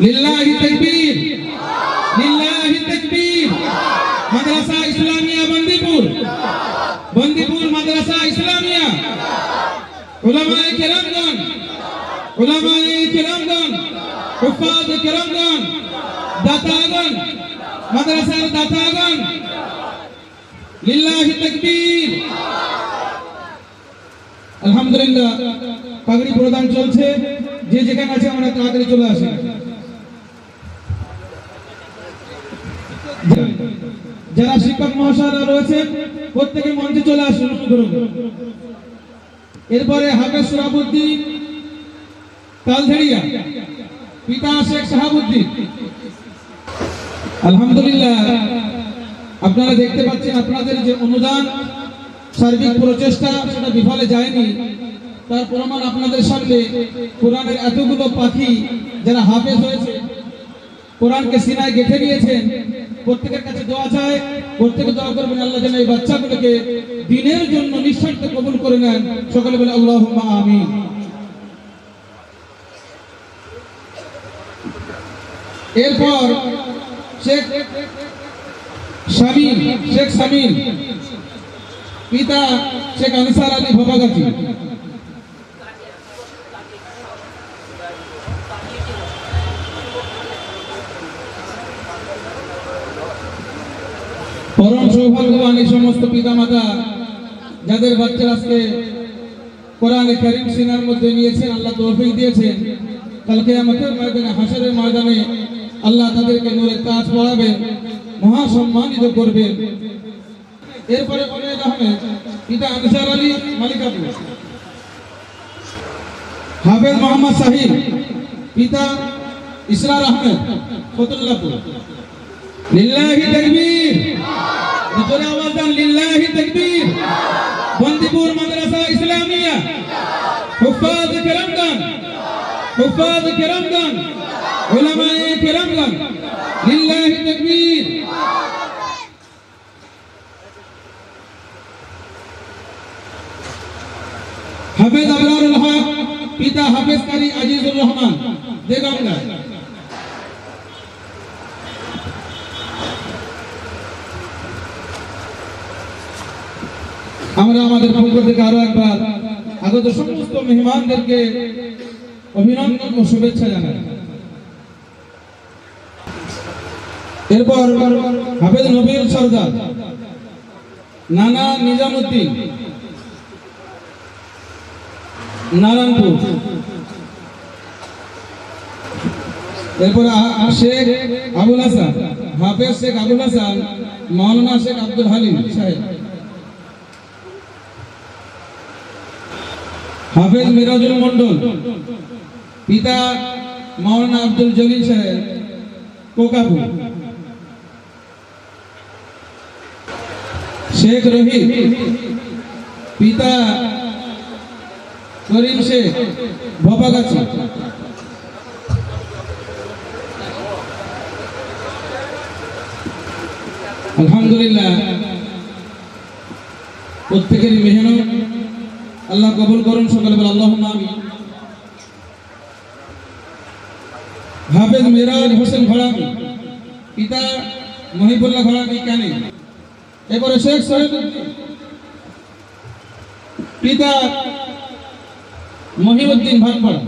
লিল্লাহি তাকবীর। লিল্লাহি তাকবীর। মাদ্রাসা ইসলামিয়া, বন্দিপুর। বন্দিপুর, মাদ্রাসা ইসলামিয়া। উলামায়ে কেরামগণ উলামায়ে কেরামগণ হুফাজ কেরামগণ, দাতাগণ, মাদ্রাসার দাতাগণ। লিল্লাহি তাকবীর। আলহামদুলিল্লাহ, পাগড়ি প্রদান চলছে। যে যেখানে আছে আমরা তাড়াতাড়ি চলে আসি। যারা শিক্ষক মহাশয়রা রয়েছেন, প্রত্যেকে মঞ্চে চলে আসুন করে। এরপরে হাফেজ সুরাবুদ্দিন তালঝাড়িয়া পিতা শেখ শাহাবুদ্দিন আলহামদুলিল্লাহ, আপনারা দেখতে পাচ্ছেন আপনাদের যে অনুদান, সার্বিক প্রচেষ্টা, সেটা বিফলে যায়নি তার প্রমাণ আপনাদের সামনে, কোরআনের এতগুলো পাখি যারা হাফেজ হয়েছে, কোরআনকে সিনায় গেঁথে নিয়েছেন প্রত্যেকের কাছে দোয়া চায় প্রত্যেকে দোয়া করবেন, আল্লাহ যেন এই বাচ্চাগুলোকে দিনের জন্য নিঃস্বার্থ কবুল করে নেন। সকলে বলে আল্লাহ আমিন। এরপর শেখ শামীম শেখ শামীম, পিতা শেখ আনিসার আলী ভবাগাজী পরম সৌভাগ্যবান এই সমস্ত পিতামাতা যাদের বাচ্চা আজকে কোরআনে করিম সিনার মধ্যে নিয়েছেন, আল্লাহ তৌফিক দিয়েছেন। কালকে আমাদের ময়দানে হাসরের ময়দানে আল্লাহ তাদেরকে নূরের কাজ পড়াবেন মহা সম্মানিত করবেন। এরপরে অনেক আহমেদ পিতা আনসার আলী মালিকাপুর হাফেজ মোহাম্মদ সাহিদ পিতা ইসরার আহমেদ ফতুল্লাপুর। লিল্লাহি তাকবীর ভিতরে আওয়াজ দেন লিল্লাহি তাকবীর বন্দিপুর মাদ্রাসা ইসলামিয়া হুফাজ কেরামগণ হুফাজ কেরামগণ উলামায়ে কেরামগণ লিল্লাহি তাকবীর হাফেজ আবরারুল হক পিতা হাফেজ কারি আজিজুর রহমান দেগঙ্গা আমরা আমাদের পক্ষ থেকে আরও একবার আগত সমস্ত মেহমানদেরকে অভিনন্দন ও শুভেচ্ছা জানাই। এরপর হাফেজ নবীর সর্দার, নানা নিজামুদ্দিন, নারায়ণপুর। এরপর শেখ আবুল হাসান, হাফেজ শেখ আবুল হাসান, মাওলানা শেখ আব্দুল হালিম সাহেব। হাফেজ মিরাজুল মন্ডল পিতা মাওলানা আব্দুল জলিল সাহেব, কোকাপুর। শেখ রহিম, পিতা করিম শেখ, ভবাগাছি। আলহামদুলিল্লাহ, প্রত্যেকেরই মেহনত। আল্লাহ কবুল করুন সকালে বলে আল্লাহ আমি হাফেজ মিরাজ হোসেন ঘোড়ামি পিতা মহিবুল্লাহ ঘোড়ামি কানি, এবারে শেখ শহীদুদ্দিন পিতা মহিউদ্দিন ভাটপাড়া।